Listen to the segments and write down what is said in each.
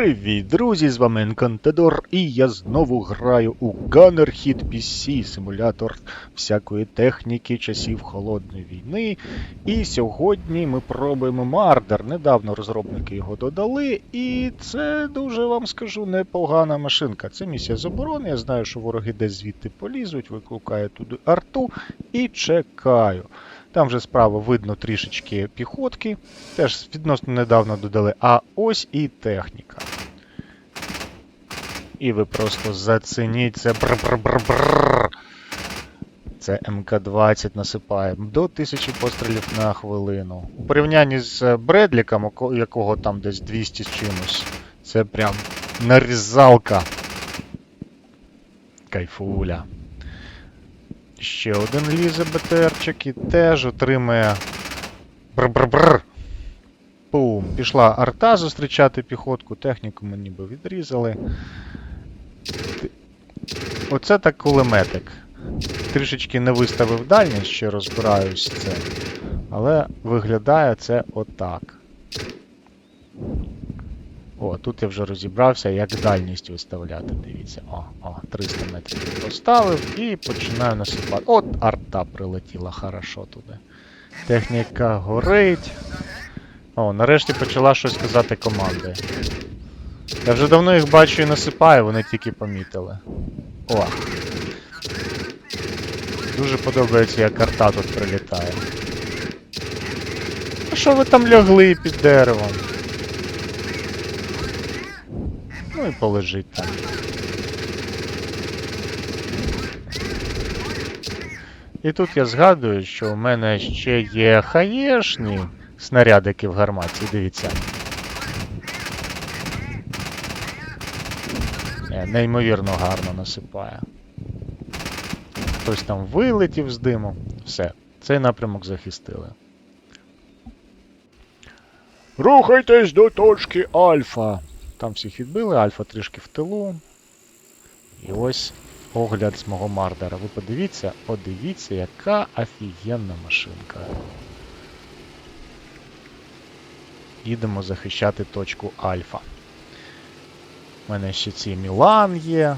Привіт, друзі! З вами Енкантадор, і я знову граю у Gunner Hit PC, симулятор всякої техніки часів Холодної війни. І сьогодні ми пробуємо Мардер. Недавно розробники його додали, і це дуже вам скажу непогана машинка. Це місія заборони. Я знаю, що вороги десь звідти полізуть, викликаю туди арту і чекаю. Там вже справа видно трішечки піхотки. Теж відносно недавно додали. А ось і техніка. І ви просто зацініть це бр-бр-бр-бр. Це МК-20 насипаємо до 1000 пострілів на хвилину. У порівнянні з Бредліком, якого там десь 200 з чимось. Це прям нарізалка. Кайфуля. Ще один лізе БТРчик і теж отримує. Бр-бр-бр. Пум. Пішла арта зустрічати піхотку, техніку ми ніби відрізали. Оце так кулеметик. Трішечки не виставив дальність, ще розбираюсь з. Але виглядає це отак. О, тут я вже розібрався, як дальність виставляти. Дивіться. О, о, 300 метрів поставив і починаю насипати. От арта прилетіла хорошо туди. Техніка горить. О, нарешті почала щось казати команди. Я вже давно їх бачу і насипаю, вони тільки помітили. О. Дуже подобається, як арта тут прилітає. А що ви там лягли під деревом? Ну і полежить там. І тут я згадую, що у мене ще є хаєшні снарядики в гарматі, дивіться. Неймовірно гарно насипає. Хтось там вилетів з диму. Все, цей напрямок захистили. Рухайтесь до точки Альфа. Там всіх відбили, Альфа трішки в тилу. І ось огляд з мого мардера. Ви подивіться, подивіться, яка офігенна машинка. Їдемо захищати точку Альфа. У мене ще ці Мілан є.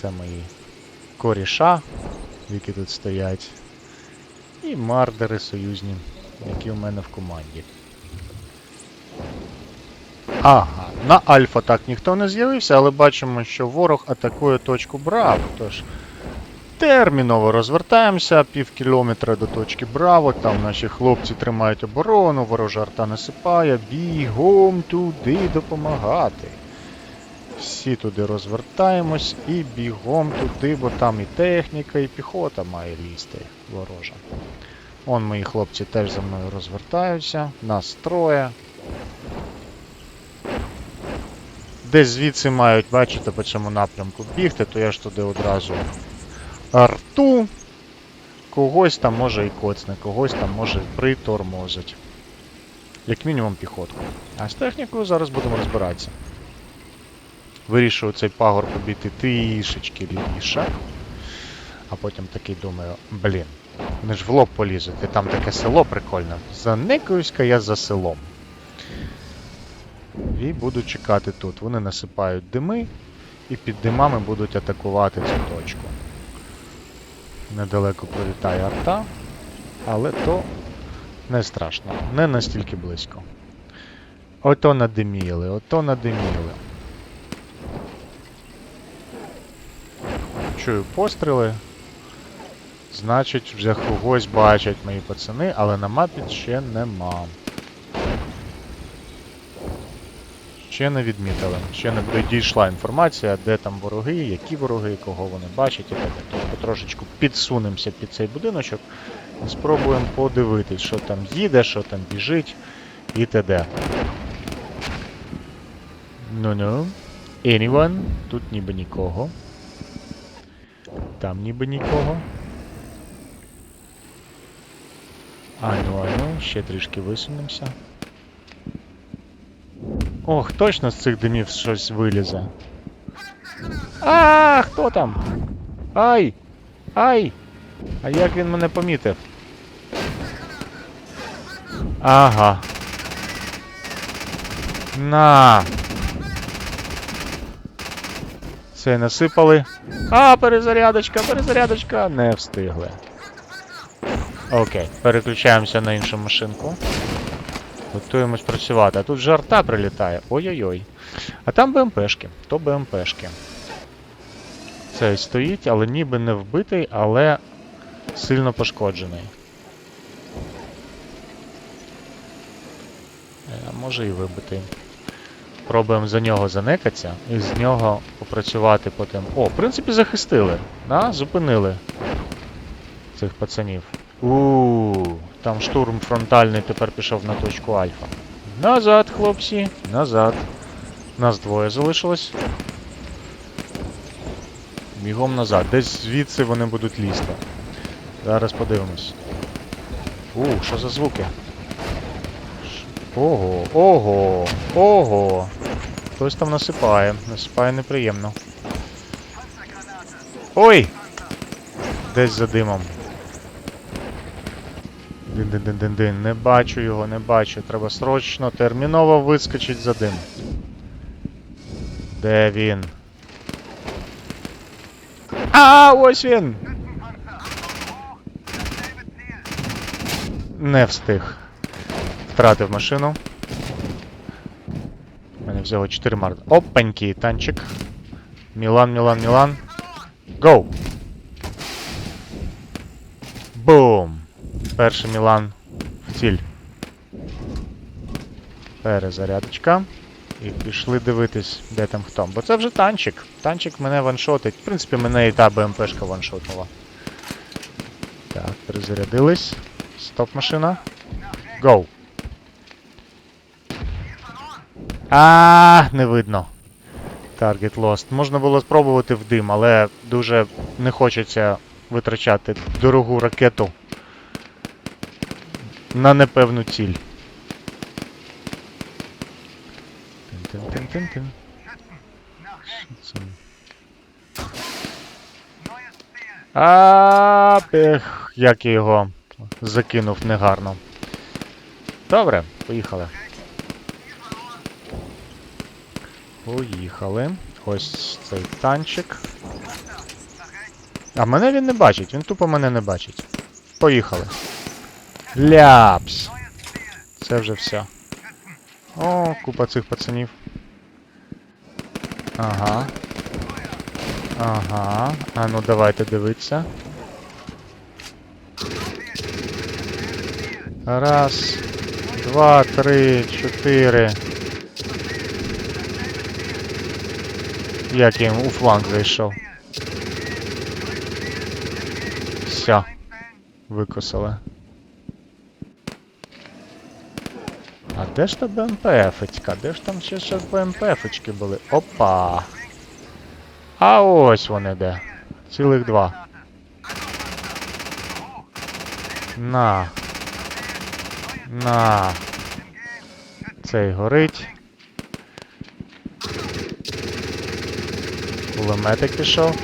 Це мої коріша, які тут стоять. І мардери союзні, які в мене в команді. Ага, на Альфа так ніхто не з'явився, але бачимо, що ворог атакує точку Браво. Тож терміново розвертаємося пів кілометра до точки Браво. Там наші хлопці тримають оборону, ворожа арта насипає, бігом туди допомагати. Всі туди розвертаємось і бігом туди, бо там і техніка, і піхота має лізти ворожа. Он мої хлопці теж за мною розвертаються, нас троє. Десь звідси мають, бачите, по цьому напрямку бігти, то я ж туди одразу арту. Когось там може і коцне, когось там може притормозить. Як мінімум піхотку. А з технікою зараз будемо розбиратися. Вирішую цей пагор побіти трішечки лівіше. А потім такий думаю, блін, вони ж в лоб полізуть, і там таке село прикольне. Заникаюсь-ка я за селом. І буду чекати тут. Вони насипають дими і під димами будуть атакувати цю точку. Недалеко пролітає арта, але то не страшно, не настільки близько. Ото надиміли, ото надиміли. Чую постріли. Значить, вже когось бачать мої пацани, але на мапі ще нема. Ще не відмітили, ще не дійшла інформація, де там вороги, які вороги, кого вони бачать і так далі. Тобто потрошечку підсунемося під цей будиночок і спробуємо подивитись, що там їде, що там біжить і т.д. Ну-ну. Anyone? Тут ніби нікого. Там ніби нікого. Ану, ану, ще трішки висунемося. Ох, точно з цих димів щось вилізе. А, хто там? Ай! Ай! А як він мене помітив? Ага. На. Це насипали. А, перезарядочка, перезарядочка. Не встигли. Окей, переключаємося на іншу машинку. Готуємось працювати. А тут же арта прилітає. Ой-ой-ой. А там БМПшки. То БМПшки. Цей стоїть, але ніби не вбитий, але сильно пошкоджений. Е, може і вибитий. Пробуємо за нього занекатися і з нього попрацювати потім. О, в принципі, захистили. Да? Зупинили цих пацанів. У там штурм фронтальний тепер пішов на точку Альфа. Назад, хлопці, назад. Нас двоє залишилось. Бігом назад. Десь звідси вони будуть лізти. Зараз подивимось. У, що за звуки? Ого, ого, ого. Хтось там насипає. Насипає неприємно. Ой! Десь за димом. Дин-дин-дин-дин-дин. Не бачу його, не бачу. Треба срочно, терміново вискочить за дим. Де він? А, ось він! Не встиг. Втратив машину. У мене всього 4 март. Опаньки, танчик. Мілан, Мілан, Мілан. Гоу! Перший Мілан в ціль. Перезарядочка. І пішли дивитись, де там хто. Бо це вже танчик. Танчик мене ваншотить. В принципі, мене і та БМПшка ваншотнула. Так, перезарядились. Стоп машина. Гоу. А, не видно. Target lost. Можна було спробувати в дим, але дуже не хочеться витрачати дорогу ракету на непевну ціль. Тин -тин -тин -тин -тин. Це? А, ех, як я його закинув негарно. Добре, поїхали. Поїхали. Ось цей танчик. А мене він не бачить, він тупо мене не бачить. Поїхали. Ляпс. Це вже все. О, купа цих пацанів. Ага. Ага. А ну давайте дивитися. Раз, два, три, чотири. Як я їм у фланг зайшов. Все. Викосили. А де ж та БМПФечка? Де ж там ще щось БМПФечки були? Опа! А ось вони де. Цілих два. На. На. Цей горить. Кулеметик пішов.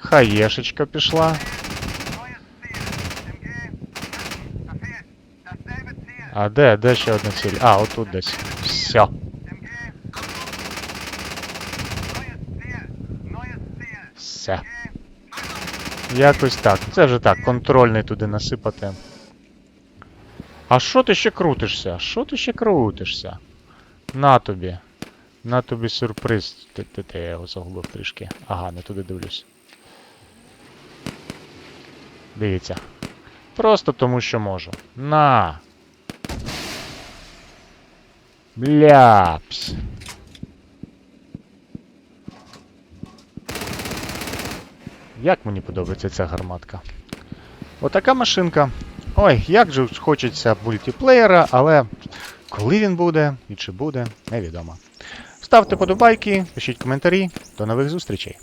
Хаєшечка пішла. А де? Де ще одна ціль? А, отут десь. Все. Все. Якось так. Це вже так, контрольний туди насипати. А що ти ще крутишся? Що ти ще крутишся? На тобі. На тобі сюрприз. Ти, ти, ти, я його загубив трішки. Ага, не туди дивлюсь. Дивіться. Просто тому, що можу. На! Бляпс. Як мені подобається ця гарматка. Отака машинка. Ой, як же хочеться мультиплеєра, але коли він буде і чи буде, невідомо. Ставте подобайки, пишіть коментарі. До нових зустрічей.